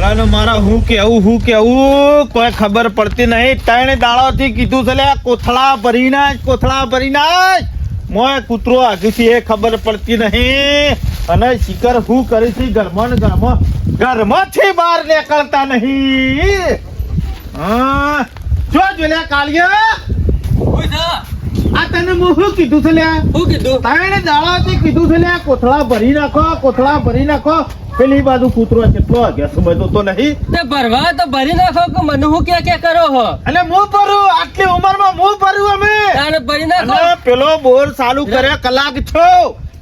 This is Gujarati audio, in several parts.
છોકરાને મારા હું કેવું હું કેવું કોઈ ખબર પડતી નહીં. ત્રણ દાડાથી કીધું છે કોથળા ભરી ના કોથળા ભરી ના મોય કૂતરો આગળથી એ ખબર પડતી નહીં. અને શિકર હું કરી છે ઘરમાં ને ઘરમાં ઘરમાંથી બહાર નીકળતા નહીં. હા. જો જોલ્યા લે કાળિયા આ તને હું શું કીધું છે લ્યા શું કીધું? ત્રણ દાડાથી કીધું છે લ્યા કોથળા ભરી નાખો કોથળા ભરી નાખો. પેલી બાજુ કૂતરો કેટલો વાગ્યા સમજતો તો નહીં. તે ભરવા તો ભરી નાખો કે મને હું કે કે કરો હો? અને હું ભરું આટલી ઉંમરમાં હું ભરું અમે? અને ભરી નાખો. પેલો બોર ચાલુ કરે કલાક છો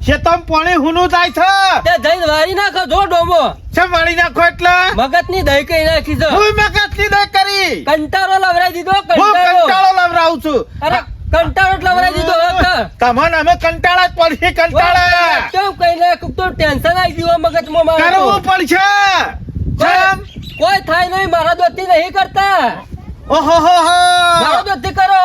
શેતમ પાણી હુનું થાય છે. તે જઈને વારી નાખો જો ડોમો. છે વાળી નાખો એટલે? મગજની દહીં કઈ નાખી છે? હું મગજની દય કરી. કંટાળો લવરાઈ દીધો કંટાળો. લવરાવું છું. અરે કંટાળો જ લવરાઈ દીધો હવે તમને અમે કંટાળા જ પડશે કંટાળા. કેમ કઈ નાખ તો ટેન્શન આવી ગયું મગજમાં મારું કરવું પડશે. કોઈ થાય નહીં મારા દોસ્તી નહીં કરતા. ઓહો હો મારા દોસ્તી કરો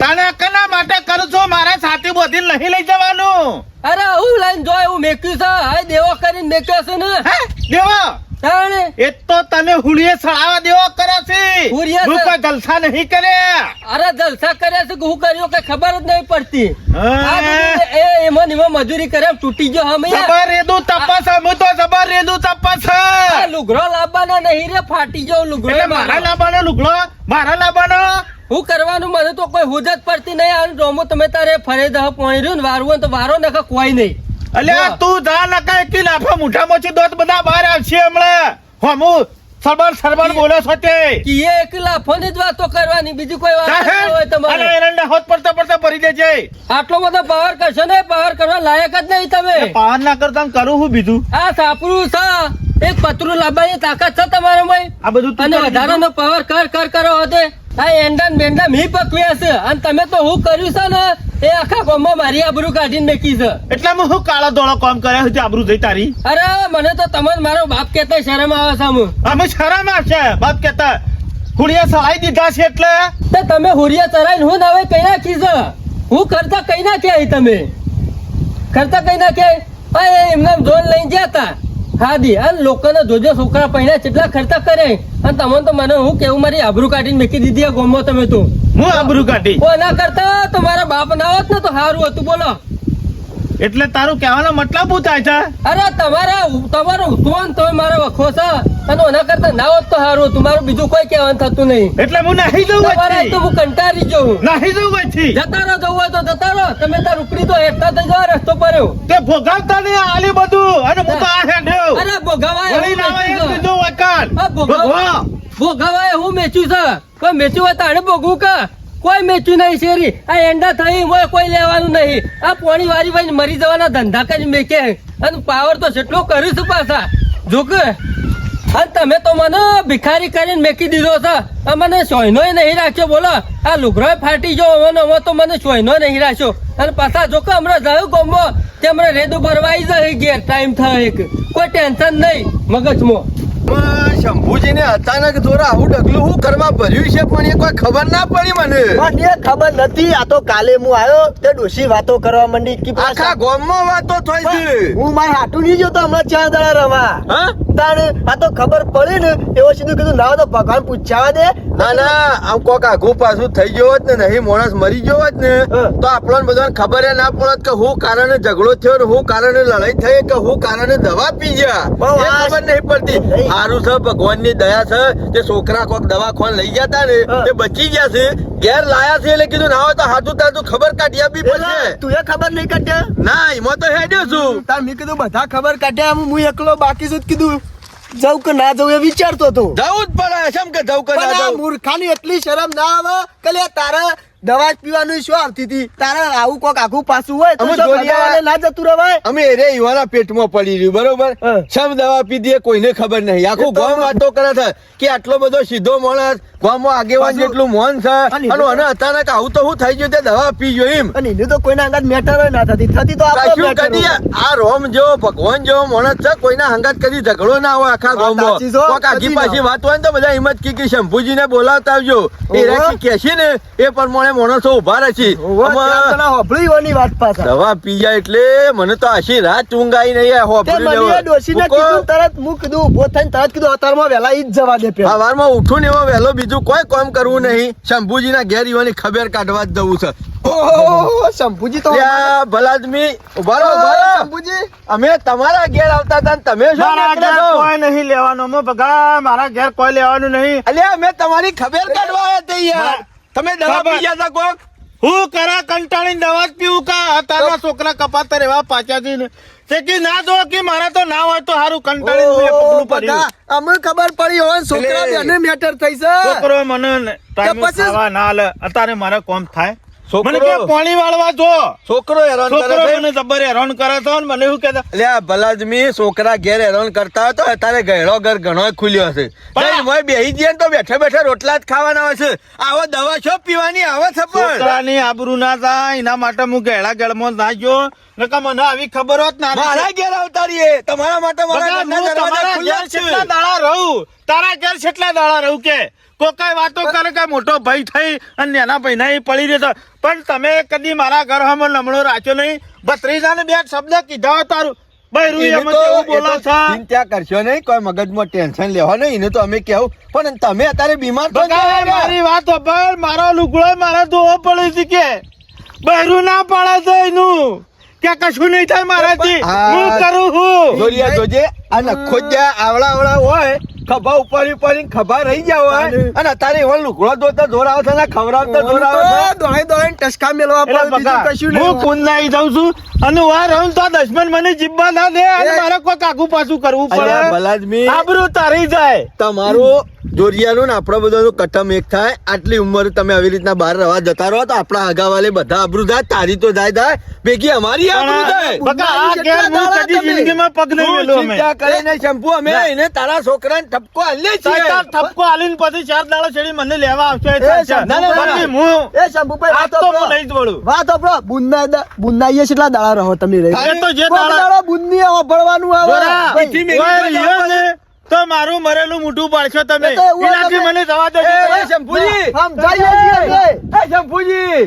તને કના માટે કરું છું? મારા સાથી બોધી નહીં લઈ જવાનું. અરે હું લઈને જો એવું મેક્યું છે. હાય દેવો કરીને મેક્યો છે ને. હે દેવો. એ તો તમે હુળીએ સળાવા દેવો કરે છે. હુળીએ જલસા નહીં કર્યા અરે જલસા કરે છે હું કર્યો કે ખબર જ નહીં પડતી. એ એમાં એમાં મજૂરી કરે તૂટી ગયો હમે. જબર રેદુ તપસ હું તો જબર રેદુ તપસ. લુગડો લાવવાના નહીં રે ફાટી ગયો લુગડો મારા. લાવવાનો લુગડો મારા લાવવાનો હું કરવાનું મને તો કોઈ હુજ જ પડતી નહીં. આ ડોમો તમે તારે ફરે દહ પોણી રહ્યું ને વારવું તો વારો નખા કોઈ નહીં. અલ્યા. તું જા નકા એકી લાફા મુઠા મોચી દોત બધા બહાર આવશે હમણાં. હમુ સરબર સરબર બોલો છો તે. કીએ એક લાફોની જ વાતો કરવાની બીજી કોઈ વાત હોય તમારે. તમારે એરંડા હોત પડતા પડતા ભરી દેજે. આટલો બધો પાવર કરશો ને પાવર કરવા લાયક જ નહીં તમે. પાવર ના કરતા કરું હું બીજું? આ સાપરું છે. એક પતરું લાવવાની તાકાત છે તમારામાં આ બધું અને વધારાનો પાવર કર કર કરો હોતે આ એંડા બેંડા મી પકવ્યા છે અને તમે તો હું કર્યું છે ને એ આખા ગામમાં મારી આબરૂ કાઢીને મેકી છે. એટલે હું શું કાળા ધોળો કામ કર્યા છે આબરૂ થઈ તારી? અરે મને તો તમને મારો બાપ કહેતા શરમ આવે છે હું અમે શરમ આવશે. બાપ કેતા હુડિયા સળાઈ દીધા છે એટલે? તે તમે હુરિયા ચરાઈને હું હવે કઈ નાખી છે? હું કરતા કઈ નાખ્યા તમે? કરતા કઈ નાખ્યા એમને જોન લઈને ગયા હતા. હાદી અને લોકોને જોજો છોકરા પહેલા કેટલા ખર્ચા કરે અને તમને તો મને હું કેવું મારી આબરૂ કાઢીને મેકી દીધી આ ગોમો તમે તો. હું આબરૂ કાઢી? ઓ ના કરતા તો મારા બાપ ના હોત ને તો સારું હતું બોલો. એટલે તારું કહેવાનો મતલબ શું થાય છે? અરે તમારા તમારો ફોન તમે મારા વખો છે. અને એના કરતા ના હોત તો સારું તમારું બીજું કોઈ કહેવાનું થતું નહીં. એટલે હું નહીં જવું તમારે તો હું કંટાળી જઉં નહીં જવું પછી જતા રહો જવું હોય તો જતા રહો. તમે તાર ઉપડી તો એકતા થઈ જવા રસ્તો પડ્યો. તે ભોગાવતા નહીં આલી બધું. અને હું તો આ હેઠ્યો. અરે ભોગવાય વળી હું લાવા એક મેચ્યું છે. બીજું વખત. ભોગવાય. હું મેચ્યું છે. કોઈ મેચ્યું હોય તાણે ભોગવું કે? કોઈ મેચ્યું નહીં શેરી. આ એંડા થઈ હોય, કોઈ લેવાનું નહીં. આ પોણી વારી વારી મરી જવાના ધંધા કઈ મેકે. અને પાવર તો જેટલો કર્યું છું પાછા. જો અને તમે તો મને ભિખારી કરીને મેકી દીધો છે. આ મને સોયનોય નહીં રાખ્યો, બોલો. આ લુગરો ફાટી જો હવે હવે તો મને સોયનો નહીં રાખ્યો. અને પાછા જોકે હમણાં જયું ગમો તે હમણાં રેદું ભરવાઈ જાય, ઘેર ટાઈમ થાય એક. કોઈ ટેન્શન નહીં, મગજમાં. શંભુજીને અચાનક જોરા આવું ડગલું હું કરવા ભર્યું છે પણ એ કોઈ ખબર ના પડી મને. મને એ ખબર નથી આ તો કાલે હું આવ્યો તે ડોશી વાતો કરવા માંડી કે આખા ગામમાં વાતો થઈ છે. હું મારે હાટું નહીં જોતો હમણાં ચાર દડા રવા. હા? તાણે આ તો ખબર પડી ને એવો સીધું કીધું લાવો તો ભગવાન પૂછાવા દે ના ના આમ કોક આઘું પાછું થઈ ગયો હોત ને નહીં માણસ મરી ગયો હોત ને. તો આપણને બધાને ખબર ના પડત કે હું કારણે ઝઘડો થયો ને હું કારણે લડાઈ થઈ કે હું કારણે દવા પી ગયા ખબર નહીં પડતી. સારું છે ભગવાનની દયા છે તે છોકરા કોક દવા ખોન લઈ ગયા તા ને. તે બચી ગયા છે ઘેર લાયા છે એટલે કીધું ના હોય તો હાથું તાતું ખબર કાઢી આપી પડશે. તું એ ખબર નહીં કાઢ્યા ના એમાં તો હેડ્યો છું. તાર મેં કીધું બધા ખબર કાઢ્યા હું એકલો બાકી છું કીધું? જવું કે ના જવું એ વિચારતો હતો. જવું જ પડે કે જવું કે ના જવું? મૂર્ખાની એટલી શરમ ના આવે કે તારે દવા જ પીવાનું શું આવતી હતી? તારે આવું કોક આખું પાછું હોય અમે શું જોડિયા- ના જતું રવાય. અમે રે યુવાના પેટમાં પડી રહ્યું બરોબર? સમ દવા પીધી કોઈને ખબર નહીં. આખું ગામ વાતો કરે છે કે આટલો બધો સીધો માણસ ગામમાં આગેવાન જેટલું મોન છે. અને અને અચાનક આવું તો શું થઈ ગયું તે દવા પી ગયો એમ. અને એને તો કોઈના અંગત મેટર ના થતી. થતી તો આપણે કદી આ રોમ જેવો ભગવાન જેવો માણસ છે કોઈના અંગત કદી ઝઘડો ના હોય આખા ગામમાં. કોક આગી પાછી વાત હોય ને તો બધા હિંમત કી કે શંભુજીને બોલાવતા આવજો. એ. રાખી કહેશે ને એ પ્રમાણે ત્રણે માણસો ઊભા રહેશી હોભળી ઈવોની વાત પાછા દવા પી જાય એટલે મને તો આશી રાત ઊંઘ નહીં આ તે લેવા. ડોશીને. કીધું તરત હું કીધું ઊભો થઈને તરત કીધું અતારમાં વહેલા ઈ જ જવા દે પેલા. સવારમાં ઉઠું ને એવો વહેલો બીજું કોઈ કામ કરવું નહીં શંભુજીના ઘેર ઈવાની ખબર કાઢવા જ જવું છે શંભુજી તો ભલાદમી ઊભા રહો. શંભુજી અમે તમારા ઘેર આવતા હતા તમે કોઈ નહીં લેવાનું બગા મારા ઘેર કોઈ લેવાનું નહીં અલ્યા અમે તમારી ખબર કાઢવા આવ્યા યાર તમે દવા પી જતા કોક? હું કરા કંટાળીને દવા જ પીવું કા? તારા છોકરા કપાતા રેવા પાછા થી તે કે ના દો કે મારા તો ના હોય તો સારું કંટાળી મેં ઓહો, પગલું બધા ખબર પડી હોય છોકરા બેને મેટર થઈ છે. છોકરો મને ટાઈમે પછી- ખાવા ના લે. અત્યારે મારે કોમ થાય. મને કે પાણી વાળવા જો. છોકરો હેરાન કરે છે. મને જબર હેરાન કરે છે મને એવું કહેતા? અલ્યા ભલા છોકરા ઘેર હેરાન કરતા હોય તો અત્યારે ગયડો ઘર ઘણો ખુલ્યો હશે પણ- મોય બેહી જઈએ તો બેઠા બેઠા રોટલા જ ખાવાના હશે આવો દવા છો પીવાની આવે છે પણ છોકરાની આબરૂ ના થાય એના માટે હું ગેડા ગેળમાં ના ગયો. નકા મને આવી ખબર હોત ના મારા ઘેર તમારા માટે મારા તમારા ઘેર કેટલા દાડા રહું. તારા ઘેર કેટલા દાડા રહું કે? કોકાઈ વાતો કરે કે મોટો ભાઈ થઈ અને નાના ભાઈ ના પડી દેતો પણ તમે કદી મારા ઘર હમ લમણો રાખ્યો નહીં. ભત્રીજાને બે શબ્દ કીધા હોય તારું. ચિંતા કરશો નહીં. કોઈ મગજમાં ટેન્શન લેવા નહીં. એને તો અમે કેવું. પણ તમે અત્યારે બીમાર. મારી વાત પર મારો લુગડો મારા ધોવો પડે છે કે? બહેરું ના પાડે છે એનું. કે કશું નહીં થાય મારાથી. હું. કરું છું. જોરિયા જોજે. અને ખોજ્યા આવડા આવડા હોય ખભા ઉપાડી ઉપાડી ખભા રહી જાવ અને અત્યારે એવો લુકડો ધોતા આવે છે ખવડાવતા જોર આવે છે. દોડે દોડે ટસકા મેળવા પડે કશું હું નહીં કુંદાઈ જાઉં છું. અને હું આ રહું તો દસમન દશમન મને જીબ્બા ના દે. અને મારે કોઈ કાકુ પાછું કરવું પડે. બલાજમી. આબરૂ તારી જાય. તમારું જોરિયાનું ને આપણો બધાનું કટમ એક થાય આટલી ઉંમર તમે આવી રીતના બહાર રવા જતા રહો તો આપણા આગા બધા આબરૂ થાય તારી તો જાય થાય ભેગી અમારી આબરૂ જાય પણ આ ઘેર હું કદી જિંદગીમાં પગ નહીં તું અમે. ચિંતા કરીને શેમ્પુ અમે એને તારા છોકરાને ઠપકો આલીએ છે તાર ઠપકો આલીને પછી ચાર દાડા છેડી મને લેવા આવશે એ. ના, ના, ના, બાકી હું એ શંભુભાઈ આજ વાત તો હું નહીં જ વળું. વાત સાંભળો. બુંદા બુંદાઈએ કેટલા દાડા રહો તમે રહી તો જે દાડા- દાડો બુંદની આવે ભાઈ. ને તો મારું મરેલું મોઢું પાડશો તમે. એનાથી મને જવા દેજો. એ, શંભુજી સમજાઈએ છીએ એ શંભુજી.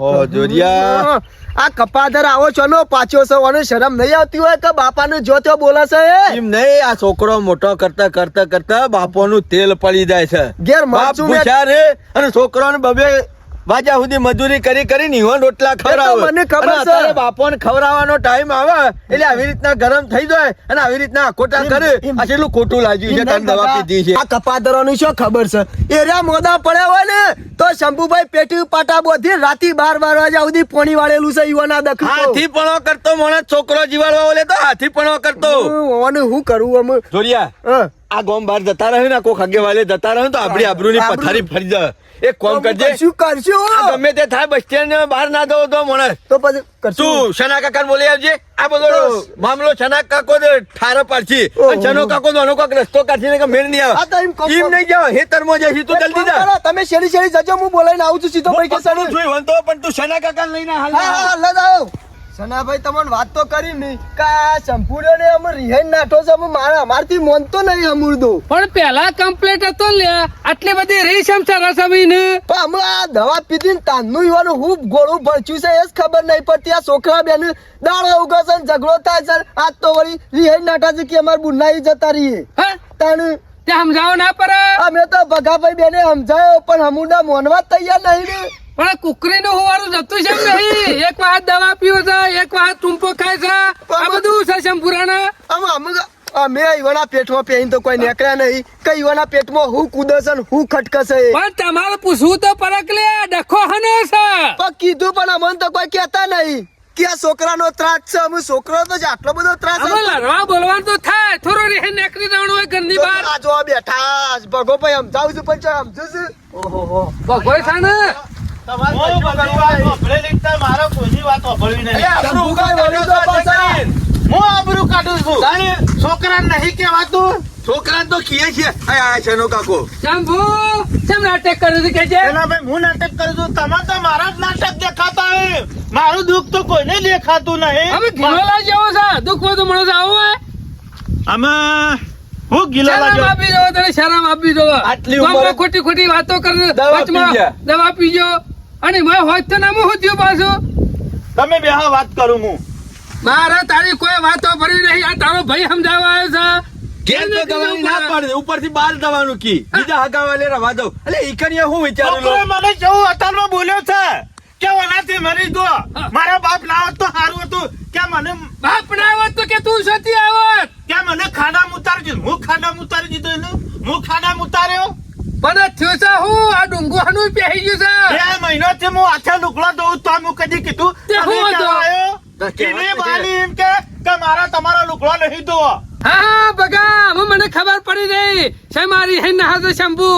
ઓ જોરિયા. આ કપાધર આવો છો નો પાછો છો અને શરમ નહીં આવતી હોય કે બાપાને જો ત્યાં બોલે છે એમ નહીં આ છોકરો મોટો કરતા કરતા કરતા બાપોનું તેલ પડી જાય છે. ગેર બાપ મરચું રે અને છોકરાને બબે વાજા સુધી મજૂરી કરી કરી નિહોન રોટલા ખવડાવે મને ખબર છે. બાપોને ખવડાવવાનો ટાઈમ આવે એટલે આવી રીતના ગરમ થઈ જાય અને આવી રીતના આખોટા કરે આ કેટલું ખોટું લાગ્યું છે તારી દવા પીધી છે. આ કપાદરોનું શું ખબર છે? એરિયા મોદા પડ્યા હોય ને તો શંભુભાઈ પેટી પાટા બોધી રાતી બાર બાર વાગ્યા સુધી પોણી વાળેલું છે યુવાના દખલ હાથી પણો કરતો મોણા છોકરો જીવાડવા બોલે તો હાથી પણો કરતો. હું કરું અમે જોરિયા હા. આ ગોમ બહાર જતા રહે ને કોઈ ખગે વાલે જતા રહે તો આપડી આબરૂ. પથારી ફરી જાય. એક કોમ કરજે. શું કરશું? ગમે તે થાય બસ સ્ટેન્ડ બહાર ના દો તો મને તો પછી તું શના કાકા બોલી આવજે આ બધો મામલો શના કાકો ઠાર પાડછી શનો કાકો નો કાક રસ્તો કાઢીને કે મેળ નહીં આવે. એમ નહીં જાવ હેતરમાં જઈશ તું જલ્દી જા. તમે શેરી શેરી જજો હું બોલાઈને આવું છું સીધો પકડું સડી. વંતો પણ તું શના કાકા લઈને હાલ હા હા લઈ જાઓ સનાભાઈ તમને વાત તો કરી નહીં. કે આ સંપૂર્ણ ને અમે રિહેન નાઠો છે અમે મારા અમારથી મોનતો નહીં અમૂર્દો. પણ પેલા કમ્પ્લેટ હતો ને લે આટલી બધી રહી છે સરસમી ને પણ અમે આ દવા પીધી ને તાનનું યુવાનું હું ગોળું ભરચ્યું છે એ જ ખબર નહીં પડતી. આ છોકરા બેન દાડો ઉગે છે ને ઝઘડો થાય છે આજ તો વળી રિહેન નાઠા છે કે અમારે બુનાઈ જતા રહીએ. તાણ તે સમજાવો ના પડે. અમે તો ભગાભાઈ બેને સમજાયો પણ હમુના મોનવા તૈયાર નહીં ને. પણ કુકરી નું હોવાનું જતું છે નહીં. એક વાર દવા પીવો છે એક વાર ટૂંપો ખાય છે. આ બધું છે શંભુરાના. અમે અમે અમે ઈવાના પેટમાં પહેરીને તો કોઈ નીકળ્યા નહીં. કે ઈવાના પેટમાં હું કૂદે ને હું ખટકશે પણ તમારે પૂછવું તો પરકલે ડખો હને છે. પણ કીધું પણ અમને તો કોઈ કહેતા નહીં. કે આ છોકરાનો ત્રાસ છે અમે છોકરો તો જ આટલો બધો ત્રાસ અમે લડવા બોલવાનું તો થાય. થોડો રે નીકળી જવાનું હોય ઘરની બહાર. આ જો બેઠા ભગો ભાઈ સમજાવું છું પણ સમજુ છું? ઓહો ભગવાન છે ને? મારે કોઈની વાત સાંભળવી નહીં. શંભુભાઈ વળી તો પાછા. હું આબરૂ કાઢું છું. છોકરા નહીં કહેવાતું? છોકરા તો કીએ છે આ આ કાકો. શંભુ કેમ નાટક કર્યું છે કે છે? એના ભાઈ હું નાટક કરું છું. તમે તો મારા જ નાટક દેખાતા હોય મારું દુઃખ તો કોઈને દેખાતું નહીં. ઘીનોલા જેવો છે દુઃખ બધું માણસ આવું હે. અમે હું ગીલા શરમ લાગ્યો આપી દો તને શરમ આપી દો. આટલી ખોટી ખોટી વાતો કરે દવા વચમાં પી ગયા. દવા પીજો. અને મેં હોત તો નામ હું થયું પાછું? તમે બે હા વાત કરું હું. મારે તારી કોઈ વાતો ભરી નહીં. આ તારો ભાઈ સમજાવવા આવ્યો છે. ઘેર તો દવાની ના પાડે ઉપરથી બાર દવાનું કી. બીજા રવા એટલે ઈકણીએ હું વિચારું મને જેવું અત્યારમાં બોલ્યો છે? કે ઓનાથી મરી દો મારા બાપ ના હોત તો સારું હતું. કે મને બાપ ના આવત તો કે તું સતી આવત કે મને ખાડા ઉતારી દીધું? હું ખાડા ઉતારી દીધું એનું? હું ખાડા ઉતાર્યો? મને થયું છે હું આ ડુંગવાનું પહેરી ગયું છે. બે મહિનોથી હું આખા લુકડો દઉં તો હું કદી કીધું તે હું હતો? તો તો બાલી એમ કે કે મારા તમારો લુકડો નહીં ધોવો. હા બગા હું મને ખબર પડી ગઈ. છે મારી હે ના હાથે શંભુ.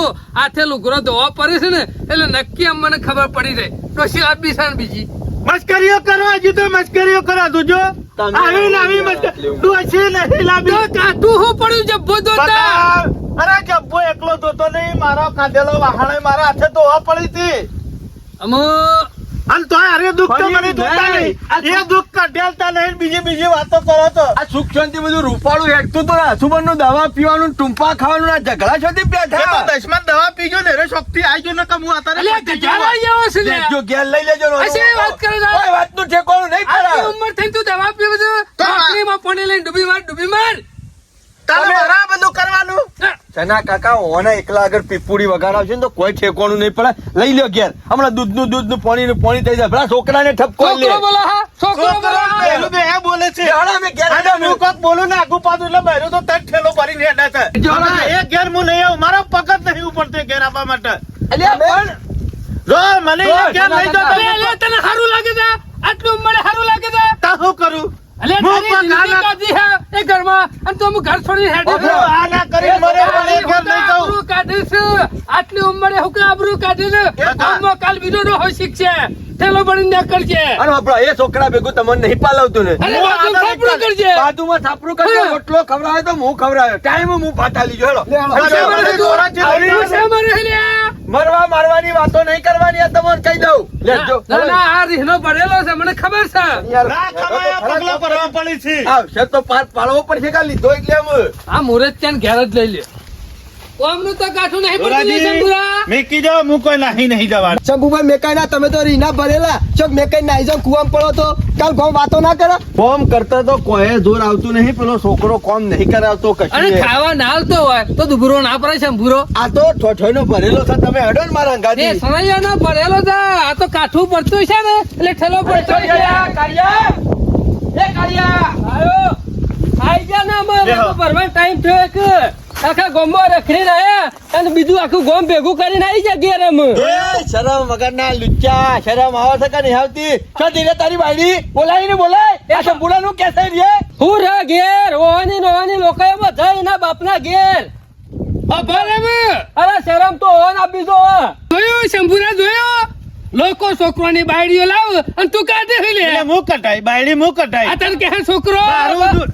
આથે લુગરો દોવા પડે છે ને એટલે નક્કી આમ મને ખબર પડી ગઈ. ડોશી આપી છે બીજી? મસ્કરીઓ કરો હજી તો મસ્કરીઓ કરો દોજો આવી આવી મસ્કરી તું હજી નહીં તો લાવી કાતું હું પડ્યું જબ્બો બતા. અરે જબ્બો એકલો ધોતો નહીં મારો કાઢેલો વાહણે મારા હાથે ધોવા પડી હતી. અમો. અને તો અરે દુઃખ તો મને ધોતા નહીં. એ દુઃખ કઢેલતા નહીં બીજી બીજી વાતો કરો તો આ સુખ શાંતિ બધું રૂપાળું હેઠતું તો અસુબનનું દવા પીવાનું ટૂંપા ખાવાનું ના ઝઘડા છોથી એ તો બેઠા દસમાં દવા પીજો ને રે શક્તિ આવી ગયો ને કે હું અત્યારે અલ્યા પતી ગજારા ગયો. છે જો ઘેર લઈ લેજો નો. હશે વાત કરે છે? કોઈ વાતનું ઠેકાણું નહીં પડે ઉંમર થઈ તું દવા પીવું છે? તો આ- આટલીમાં પાણી લઈને ડૂબી માર ડૂબી માર. તમે- મારા બધું કરવાનું? હા. સના કાકા ઓને એકલા આગળ પીપુડી વગાડાવશે ને તો કોઈ ઠેકોણું નહીં પડે. લઈ લ્યો ઘેર. હમણાં દૂધનું દૂધનું પાણી નું પાણી થઈ જાય. ભલા છોકરાને ઠપકો લે છોકરો બોલો હા. છોકરો બોલો હા. છે. જાડા મે ઘેર અને હું કોક બોલું ને આગુ પાછું એટલે બહેરો તો તરત ઠેલો ભરીને હેડે છે. જો એ ઘેર હું લઈ આવું. મારો પગત નહીં ઉપડતો ઘેર આવવા માટે. અલ્યા પણ જો મને ઘેર અલે, અલે, તને સારું લાગે છે? આટલું મને સારું લાગે છે? તા શું કરું? અલે તારી જિંદગી કાઢી હે એ ઘરમાં અને તું ઘર છોડી હેડે. આ ના કરી મરે મને ઘર નહીં જાઉં કાઢીશ. આટલી ઉંમરે હું કે આબરૂ કાઢીશ? ગામમાં કાલ બીજો ડોહો શીખશે. થેલો ભરીને કરજે અરે બાપડા એ છોકરા ભેગું તમને નહીં પાલવતું ને અરે બાજુ થાપડું કરજે. બાજુમાં થાપડું કરજો હા. રોટલો ખવડાવે તો હું ખવડાવ્યો ટાઈમ હું પાતા લીજો હેલો મને? મરવા મારવાની વાતો નહીં કરવાની આ તમને કહી દઉં લેજો ના, ના, રીહનો ભરેલો છે મને ખબર છે. ના ખવાય પગલા ભરવા પડી છે. આવશે તો પાર પાડવો પડશે કા લીધો એટલે આ મુરત ત્યાં ઘેર જ લઈ લે. ઓમનું તો કાઠું નહીં પડતું શંભુરા. મેં કીધું હું કોઈ નાહી નહીં જવાનું. શંભુભાઈ મેકાઈ ના તમે તો રીના ભરેલા. ચોક મેકાઈ નાઈ જાવ કુવામાં પડો તો. કાલ ગો વાતો ના કરો? કોમ કરતા તો કોઈ જોર આવતું નહીં પેલો છોકરો કોમ નહીં કરાવતો અને ખાવા ના આવતો હોય તો દુબરો ના પડે શંભુરો આ તો ઠોઠોઈ નો ભરેલો છે તમે હડો ને મારા એ સનૈયાનો ભરેલો છે આ તો કાઠું પડતું છે ને એટલે ઠેલો પડતો છે. એ કાળિયા. આયો. આઈ જા ને અમારે ભરવાનો ટાઈમ થયો કે આખા ગોમમાં રખડી રહ્યા અને બીજું આખું ગોમ ભેગું કરીને આવી જા ઘેર અમે એ શરમ વગરના લુચ્ચા શરમ આવે છે કે નહીં આવતી? છો ધીરે તારી બાયડી બોલાય ને બોલાય. એ સંપૂર્ણ કે છે રે? હું રે ઘેર ઓવાની નોવાની લોકો બધા એના બાપના ઘેર. અરે શરમ તો ઓન આપી દો. જોયો શંભુરા જોયો? લોકો છોકરાની બાયડીઓ લાવ અને તું કાઢે લે? એટલે હું કટાઈ બાયડી હું કટાઈ આ તને કે છોકરો? મારું દુખ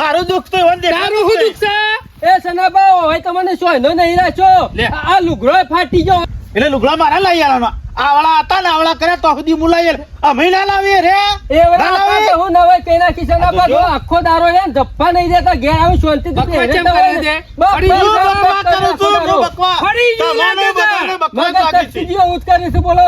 મારું દુઃખ તો તારું દેખાતું હું જ છે? એ સનાબા હવે તમને સોયનો નહીં રાખ્યો લે. આ લુગડો ફાટી ગયો એટલે લુગડા મારા લઈ આવવાના આવળા હતા ને આવળા કરે તો સુધી મુલાય અમે ના લાવીએ રે એ વડા લાવીએ. હું નવાઈ કઈ નાખી સનાબા જો. જો આખો દારો હે ધપ્પા નહીં દેતા ઘેર આવી શાંતિ બકવા કેમ કરે છે? હું બકવા કરું છું, હું બકવા. ફરી ગયું તમારે લાગે છે. બકવા જ લાગે છે. બોલો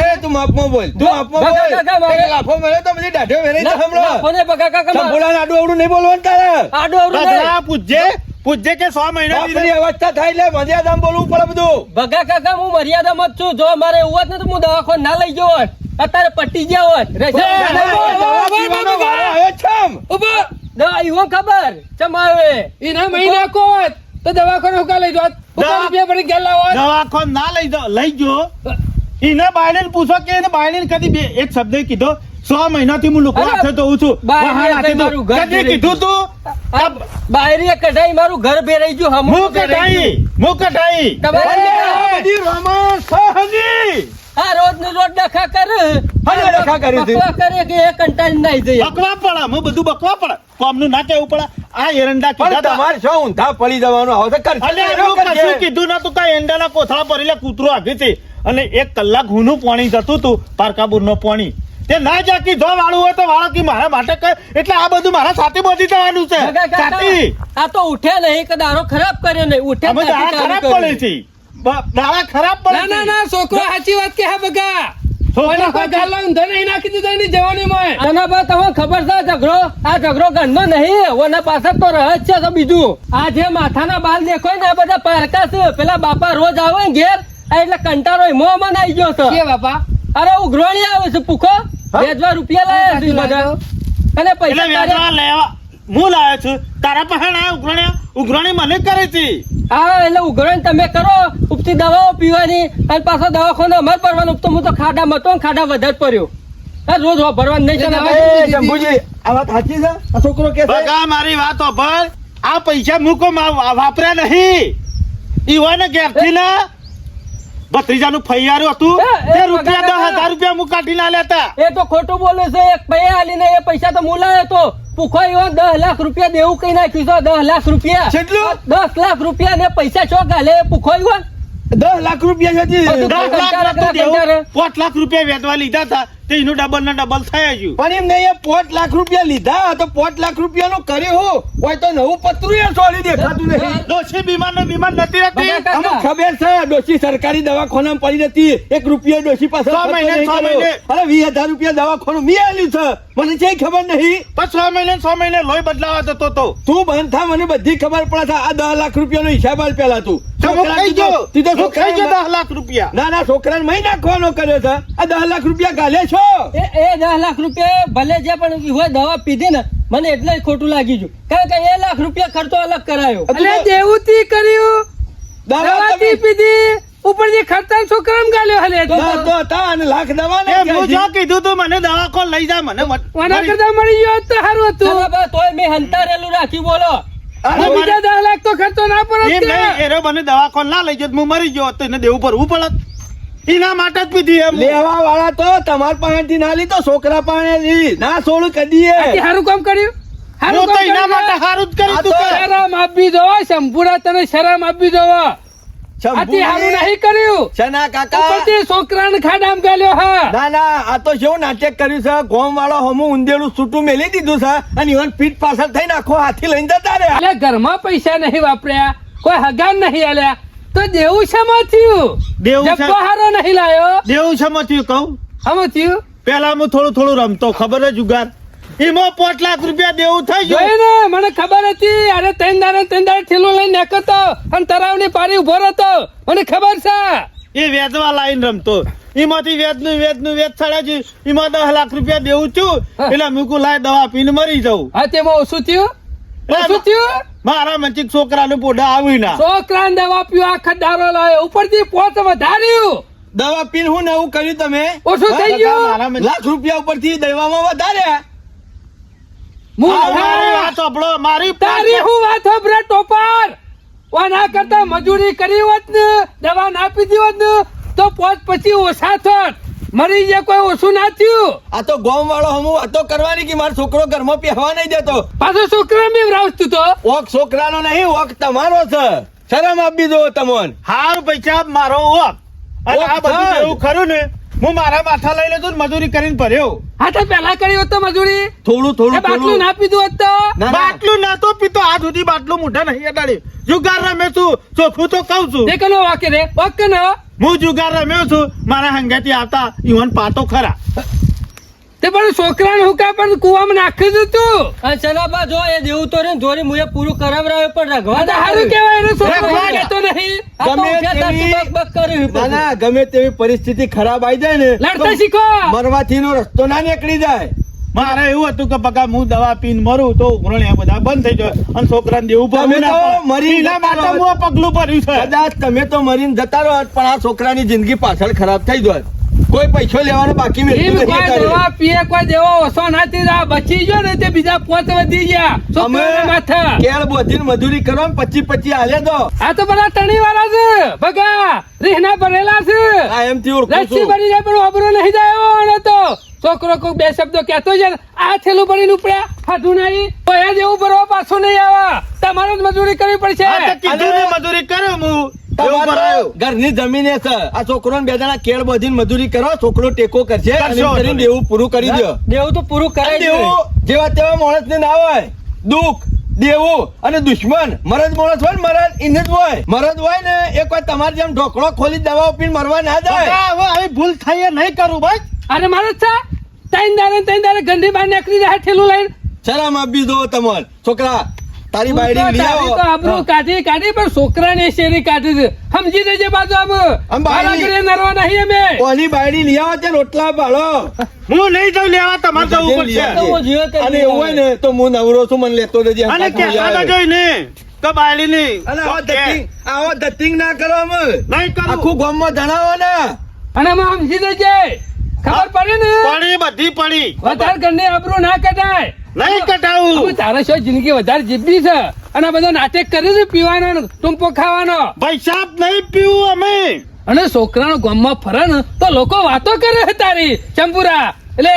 એ તું માપમાં બોલ તું માપમાં બોલ મારે. એ લાફો મેલે તો મને દાઢો વેરાઈ તો હમણો ફોને બકા કાકા બોલા આડું અવડું નહીં બોલવાનું તારે આડો આવડું નહીં. પૂછજે પૂછજે કે સો મહિના આપણી અવસ્થા થાય એટલે મર્યાદામાં બોલવું પડે બધું. ભગા કાકા હું મર્યાદામાં જ છું. જો મારે એવું હોત ને તો હું દવાખાને ના લઈ ગયો હોત. અત્યારે પટી ગયા હોત. દવા ઈવો ખબર? ચમ આવે? એના મહિના કોત તો દવાખાને હુકા લઈ જાત હુકા રૂપિયા ભરી ઘેર લાવો દવાખાન ના લઈ જાઓ લઈ ગયો. એને બાયડીને પૂછો કે એને બાયડીને કદી બે એક શબ્દ કીધો સો મહિનાથી હું લોકો હાથે ધોઉં છું. કદી કીધું તું? આ બાયરીએ કઢાઈ મારું ઘર ભેરાઈ ગયું હમ હું કઢાઈ હું કઢાઈ. તમારે બધી રોમાન સહજી. આ રોજ ને રોજ ડખા કર. હને ડખા કરી દે. બકવા કરે કે એ કંટાળ નાઈ જઈએ. બકવા પડે હું બધું બકવા પડા. કોમનું ના કેવું પડા. આ એરંડા કીધા તમારે શું ઊંધા પડી જવાનું? એનો એવું કરશે. કશું કીધું નતું કાંઈ એંડાના કોથળા પર એટલે કૂતરો આગી અને એક કલાક હુંનું પાણી જતું તું પારકાપુરનું પાણી. તે ના જાકી જો વાળું હોય તો વાળકી મારા માટે કહે એટલે આ બધું મારા સાથે બોધી જવાનું છે. કાકા, આ તો ઉઠે નહીં કે દારો ખરાબ કર્યો નહીં ઉઠે ખરાબ પડે છે દારા ખરાબ પડે ના ના ના છોકરો સાચી વાત કે હા બગા. છોકરો કોઈને કોઈ સાચી- ગાલ ઊંધો નહીં નાખી દીધો એની જવાનીમાં આના બા તમને ખબર છે ઝઘડો? આ ઝઘડો ઘરનો નહીં. પાછળ તો રહસ્ય છે બીજું. આ જે માથાના બાલ દેખો ને આ બધા પારકા છે. પેલા બાપા રોજ આવે ઘેર આ એટલે કંટાળો મોં માં આવી ગયો કે છે બાપા? અરે ઉઘરોણી આવે છે પૂખો. વેચવા રૂપિયા લાયા છે બધા. અને પૈસા વેચવા લેવા હું લાવ્યો છું? તારા પાસે ના ઉઘરાણી ઉઘરણી મને કરે છે. હા એટલે ઉઘરોણી તમે કરો. ઉપથી દવાઓ પીવાની અને પાછો દવાખાનો અમારે પડવાનો. ઉપતો હું તો ખાડા મતો ખાડા વધારે પડ્યો. રોજ ભરવાનું નહીં શંભુજી આ વાત સાચી છે? આ છોકરો કે બગા મારી વાત હોભળ આ પૈસા મૂકો મા- વાપર્યા નહીં. ઈવાને ઘેરથી ના ભત્રીજાનું ફૈયારું હતું? તે રૂપિયા દસ હજાર રૂપિયા હું કાઢી ના લેતા એ તો ખોટું બોલે છે એક પૈયા આલીને એ પૈસા તો મુલાયો તો પુખો એવો દસ લાખ રૂપિયા દેવું કઈ નાખ્યું છે? દસ લાખ રૂપિયા. કેટલું? દસ લાખ રૂપિયા ને પૈસા ચો ગાલે પુખો એવો? દસ લાખ રૂપિયા દસ લાખ પાંચ લાખ રૂપિયા વેચવા લીધા હતા. તે એનું ડબલ ના ડબલ થાય ગયું પણ એમ નહીં પોત લાખ રૂપિયા લીધા તો પોત લાખ રૂપિયાનું કર્યું હું? હોય તો નવું પતરું એ છોડી દેખાતું નહીં. ડોશી બીમાર ને બીમાર નથી રહેતી. અમુક ખબર છે ડોશી સરકારી દવાખાનામાં પડી હતી એક રૂપિયા ડોશી પાસે છ મહિને, નહીં છ મહિને. અરે વીસ હજાર રૂપિયા દવાખાનું મી આલ્યું છે. મને છે ખબર નહીં. પણ છ મહિને છ મહિને લોહી બદલાવા જતો તો તું બંધ થા મને બધી ખબર પડે છે. આ દસ લાખ રૂપિયાનો હિસાબ આલ પેલા તું. રૂપિયા. ના ના છોકરા મહી નાખવાનો કર્યો છે. આ દસ લાખ રૂપિયા ગાલે છો. એ એ દસ લાખ રૂપિયા ભલે જે પણ હોય દવા પીધી ને મને એટલે જ ખોટું લાગી ગયું કારણ કે એ લાખ રૂપિયા ખર્ચો અલગ કરાયો. અલે દેવુંથી કર્યું. દવા થી પીધી. ઉપર જે ખર્ચા છોકરાને ગાલ્યો હલે તો. તો અને લાખ દવા ને હું જો કીધું તું મને દવાખાને લઈ જા મને મને કરતા મળી ગયો તો સારું હતું. તોય મેં હંતારેલું રાખી બોલો. અને બીજા દસ લાખ તો ખર્ચો ના પડે એરો મને દવાખાને ના લઈ જત હું મરી ગયો તો એને દેવું ભરવું પડત. એના માટે જ પીધી એમ લેવા વાળા તો તમાર પાસેથી ના લીધો છોકરા પાસે લી ના સોળ કદી સારું કામ કર્યું? હું સારું તો કામ એના માટે સારું જ આ કર્યું તું. શરમ આપી દો શંભુરા તને શરમ આપી દો. આથી સારું નહીં કર્યું. શના કાકા. ઉપરથી છોકરાને ખાડામાં ગાલ્યો હા. ના ના આ તો જેવું નાટક કર્યું છે ગોમ વાળો હમું ઊંધેડું છૂટું મેલી દીધું છે અને ઇવન પીઠ પાછળ થઈ નાખો હાથી લઈને જતા એટલે ઘરમાં પૈસા નહીં વાપર્યા કોઈ હગાન નહીં આલ્યા. તો દેવું સમજ્યું દેવું બહારો નહીં લાયો? દેવું સમજ્યું કહું? સમજ્યું પેલા હું થોડું થોડું રમતો ખબર જ ઉગાર. એમાં પાંચ લાખ રૂપિયા દેવું થઈ ગયું. ને મને ખબર હતી. અરે ત્રણ દાડે ત્રણ દાડે ઠેલો લઈને નીકળતો અને તરાવની પારી ઊભો રહેતો. મને ખબર છે. એ વેચવા લાઈન રમતો. એમાંથી વેચનું વેચનું વેદ છાડ્યા છે એમાં દસ લાખ રૂપિયા દેવું છું. એટલે મૂકું લાય દવા પીને મરી જવું હા તેમાં ઓછું થયું? ઓછું થયું? મારા મચિક છોકરાને પોઢા આવી ના. છોકરાને દવા પીવા આખા દારો લાવ્યો ઉપરથી પોત વધાર્યું. દવા પીન હું નવું કર્યું તમે? ઓછું થઈ ગયું. લાખ રૂપિયા ઉપરથી દવામાં વધાર્યા મારી વાત સાંભળો, મારી તારી હું વાત હોભરે ટોપર? ઓના કરતા મજૂરી કરી હોત ને દવા ના પીધી હોત ને તો પોત પછી ઓછા થોત. મરી જાય કોઈ ઓછું ના થયું. આ તો ગોમ વાળો હમું વાતો કરવાની કે મારો છોકરો ઘરમાં પહેવા નહીં દેતો પાછો છોકરા મેં રાવતું તો? ઓક છોકરાનો નહીં ઓક તમારો છે. શરમ આપી દો તમોન. હાર પૈસા મારો ઓક. અને આ બધું એવું ખરું ને હું મારા માથા લઈ લેતો મજૂરી કરીને ભર્યો. હા તો પેલા કરી હોત તો મજૂરી. થોડું થોડું બાટલું ના પીધું હોત તો. બાટલું ના તો પીતો આ સુધી બાટલું મોઢા નહીં અડાડી જુગાર રમે છું ચોખ્ખું તો કહું છું. કનો વાકે રે વાકે ન. હું જુગાર રમ્યો છું મારા હંગાથી આવતા ઈવન પાતો ખરા. તે પણ છોકરાને હું કા પણ કુવામાં નાખી દીધું આ ચલાબા જો એ દેવું તો રે જોરી મુએ પૂરું કરાવરાવ્યો પણ રઘવા તો હારું કહેવાય એનો છોકરો કેતો નહીં. ગમે ઉઠ્યા તેવી- બક બક કર્યું ના ના ગમે તેવી પરિસ્થિતિ ખરાબ આવી જાય ને લડતા શીખો. મરવાથી નો રસ્તો ના નીકળી જાય. મારે એવું હતું કે બકા હું દવા પીને મરું તો ઉઘરણી બધા બંધ થઈ જાય અને છોકરાને દેવું તો મરી માટે હું પગલું ભર્યું છે. કદાચ તમે તો મરીને જતા રહો પણ આ છોકરાની જિંદગી પાછળ ખરાબ થઈ જાય. કોઈ પૈસો લેવાનો બાકી એમ કોઈ. દવા પીએ કોઈ દેવો ઓછો નથી આ બચી ગયો ને તે બીજા પોત વધી ગયા. અમે માથા. કેળ બોધીને મજૂરી કરો ને પચી પચી હાલે દો. આ તો બધા તણી વાળા છે ભગા રીહના ભરેલા છે. આ એમથી ઓળખું છું. બની જાય પણ વાપરો નહીં જાય એવો આનો તો. છોકરો કોઈ બે શબ્દો કહેતો છે આ થેલું ભરીને ઉપડ્યા હાથું નહીં. તો એ જેવું ભરવા પાછું નહીં આવા. તમારે જ મજૂરી કરવી પડશે. કીધું ને મજૂરી કરું હું? ઘરની જમીન એ છે. આ છોકરો બે જણા કેળ બધીને મજૂરી કરો છોકરો ટેકો કરશે કરીને દેવું પૂરું કરી દો દેવું તો પૂરું કરાય દેવું જેવા તેવા માણસ ને ના હોય. દુઃખ દેવું અને દુશ્મન. મરદ માણસ હોય ને મરદ એને જ હોય. મરદ હોય ને એક વાર તમારે જેમ ઢોકળો ખોલી દવા પીને મરવા ના જાય. હવે આવી ભૂલ થઈ એ નહીં કરું ભાઈ અરે મારે છે. તૈન દારે તૈન દારે ગંદી બહાર નીકળી જાય ઠેલું લઈને. શરમ આપી દો તમાર. છોકરા તારી બાયડી લઈ આવો તો આબરૂ કાઢી કાઢી પણ છોકરાને શેરી કાઢી છે. સમજી દેજે બાજુ આમ. આમ બાયડી- નરવા નહીં અમે. ઓલી બાયડી લઈ આવો તે રોટલા પાડો હું લઈ જાઉં લેવા તમારે. તો ઉપર છે અને એવું હોય ને તો હું નવરો છું મને લેતો રહેજે. અને કે કહેતા જોઈ ને તો બાયડી ની અને આવો ધતિંગ આવો ધતિંગ ના કરો અમે. નહીં કરો. આખું ગામમાં જણાવો ને. અને અમે સમજી દેજે ખબર પડે ને? પડી બધી પડી. વધારે કરને આબરૂ ના કઢાય. નહીં કટાવું. તારા શું જિંદગી વધારે જીબી છે. અને આ બધા નાટક કરે છે પીવાનો ટૂંપો ખાવાનો. પૈસા નહીં પીવું અમે. અને છોકરાનો ગામમાં ફરે ને તો લોકો વાતો કરે છે તારી ચંપુરા. એટલે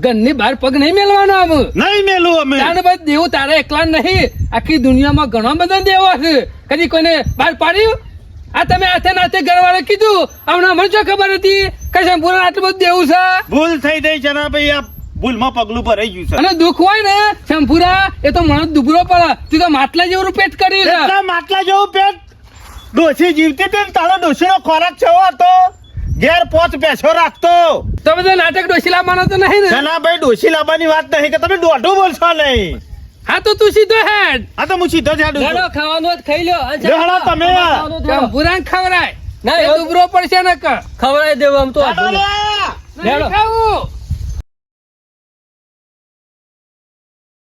ઘરની બહાર પગ નહીં મેલવાનો આમ. નહીં મેલું અમે. તારે બસ દેવું તારે એકલા નહીં. આખી દુનિયામાં ઘણા બધા દેવો છે. કદી કોઈને બહાર પાડ્યું? આ તમે હાથે નાથે ઘરવાળા કીધું. હમણાં મને શું ખબર હતી કે ચંપુરા આટલું બધું દેવું છે? ભૂલ થઈ ગઈ છે ને ભાઈ આ ભૂલમાં પગલું ભરાઈ ગયું છે. અને દુઃખ હોય ને શંભુરા એ તો માણસ દુબરો પડે. તું તો માટલા જેવું પેટ કરી માટલા જેવું પેટ. ડોસી જીવતી હતી ને તારો ડોસીનો ખોરાક છે હતો? ઘેર પોચ પેસો રાખતો. તો બધા નાટક ડોસી લાવવાનો તો નહીં ને? જનાભાઈ ડોસી લાવવાની વાત નહીં કે તમે દોઢું બોલશો નહીં. હા તો તું સીધો હેડ. આ તો હું સીધો જ છું. ખાવાનું જ ખાઈ લ્યો. અને તમે. શંભુરા ખવરાય ના, એ એવું- પડશે ને કે. ખવડાવી દેવું આમ તો ચાલો ખાવું